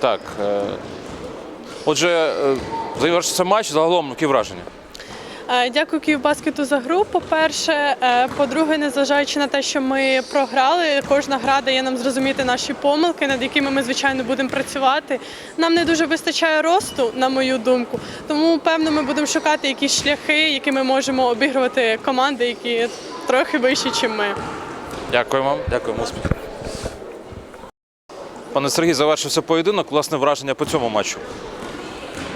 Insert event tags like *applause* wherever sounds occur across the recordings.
Так. е, Отже, е, завершився матч, загалом які враження? Е, Дякую Київбаскету за гру. По-перше, по-друге, незважаючи на те, що ми програли, кожна гра дає нам зрозуміти наші помилки, над якими ми звичайно будемо працювати. Нам не дуже вистачає росту, на мою думку. Тому певно, ми будемо шукати якісь шляхи, якими можемо обігрувати команди, які трохи вищі, ніж ми. Дякую вам, дякуємо. Пане Сергій, завершився поєдинок. Власне враження по цьому матчу.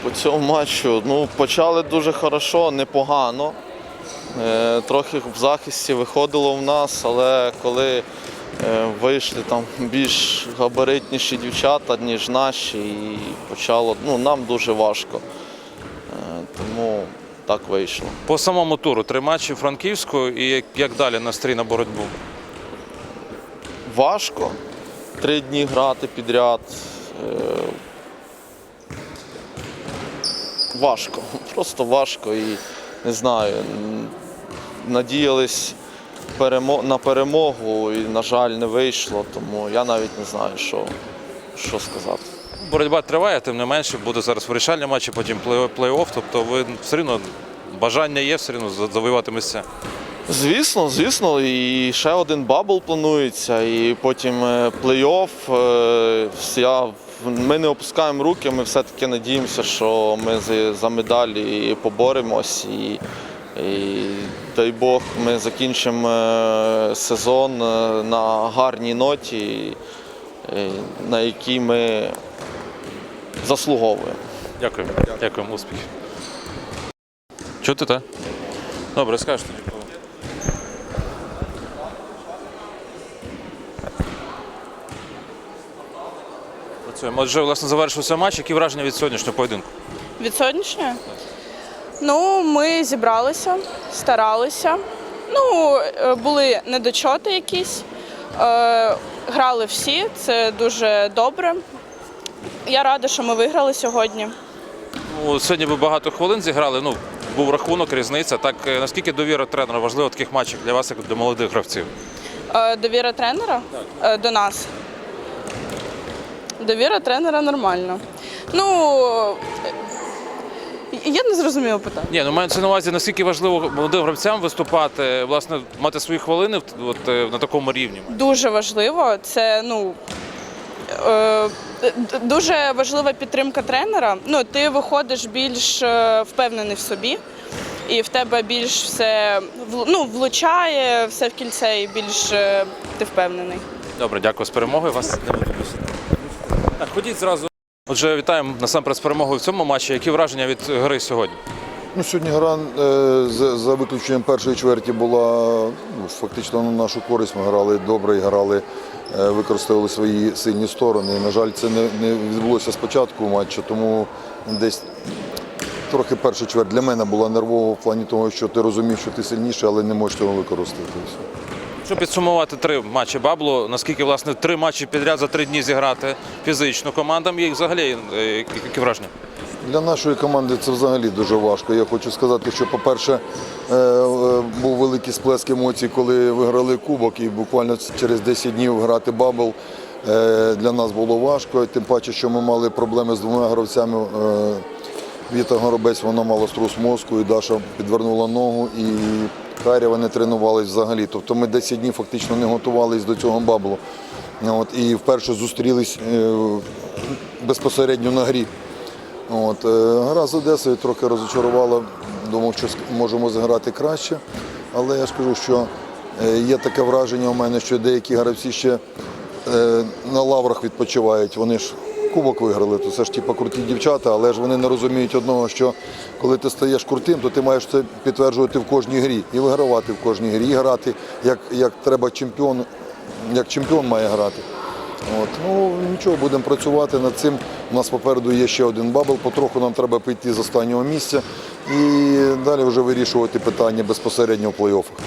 По цьому матчу ну, почали дуже хорошо, непогано. Е, трохи в захисті виходило в нас, але коли е, вийшли там більш габаритніші дівчата, ніж наші, і почало, ну, нам дуже важко. Е, тому так вийшло. По самому туру три матчі Франківську і як, як далі настрій на боротьбу? Важко три дні грати підряд. Е, важко, *laughs* просто важко і не знаю. Надіялись на перемогу і, на жаль, не вийшло, тому я навіть не знаю, що, що сказати. Боротьба триває, тим не менше, буде зараз вирішальні матчі, потім плей- плей-офф. Тобто ви все рівно бажання є все за- завоювати місця. Звісно, звісно, і ще один бабл планується, і потім е, плей-офф. Е, Я, ми не опускаємо руки, ми все-таки надіємося, що ми за, медалі поборемось. І, і дай Бог, ми закінчимо е, сезон на гарній ноті, на якій ми заслуговуємо. Дякую. Дякуємо, успіхів. Чути, так? Добре, скажеш тоді. Працюємо. Отже, власне, завершився матч. Які враження від сьогоднішнього поєдинку? Від сьогоднішньої? Ну, ми зібралися, старалися. Ну, е, були недочоти якісь. Е, грали всі, це дуже добре. Я рада, що ми виграли сьогодні. Ну, сьогодні ви багато хвилин зіграли. Ну, був рахунок, різниця. Так е, наскільки довіра тренера важлива в таких матчах для вас, як для молодих гравців? Е, довіра тренера е, до нас. Довіра тренера нормальна. Ну, я не зрозуміла питання. Ні, ну мається на увазі, наскільки важливо молодим гравцям виступати, власне, мати свої хвилини от, е, на такому рівні. Дуже важливо. Це ну е, дуже важлива підтримка тренера. Ну, ти виходиш більш е, впевнений в собі, і в тебе більш все ну, влучає, все в кільце, і більш е, ти впевнений. Добре, дякую з перемогою. Вас ходіть зразу. Отже, вітаємо насамперед з перемогою в цьому матчі. Які враження від гри сьогодні? Ну, сьогодні гра е, за, виключенням першої чверті була ну, фактично на нашу користь. Ми грали добре грали, е, використовували свої сильні сторони. На жаль, це не, не відбулося спочатку матчу, тому десь трохи перша чверть для мене була нервова в плані того, що ти розумів, що ти сильніший, але не можеш цього використати. Щоб підсумувати три матчі Баблу, наскільки власне три матчі підряд за три дні зіграти фізично командам, і взагалі е, які враження? Для нашої команди це взагалі дуже важко. Я хочу сказати, що, по-перше, е, е, був великий сплеск емоцій, коли виграли кубок, і буквально через 10 днів грати бабл для нас було важко. Тим паче, що ми мали проблеми з двома гравцями. Віта Горобець вона мала струс мозку, і Даша підвернула ногу, і Карєва не тренувалась взагалі. Тобто ми 10 днів фактично не готувалися до цього баблу. От, і вперше зустрілись е, безпосередньо на грі. От, е, гра з Одесою трохи розочарувала, думав, що можемо зіграти краще. Але я ж кажу, що е, є таке враження у мене, що деякі гравці ще на лаврах відпочивають. Вони ж кубок виграли, то це ж типу круті дівчата, але ж вони не розуміють одного, що коли ти стаєш крутим, то ти маєш це підтверджувати в кожній грі і вигравати в кожній грі, і грати як, як треба чемпіон, як чемпіон має грати. От, ну нічого, будемо працювати над цим. У нас попереду є ще один бабл, потроху нам треба прийти з останнього місця і далі вже вирішувати питання безпосередньо в плей-оффах.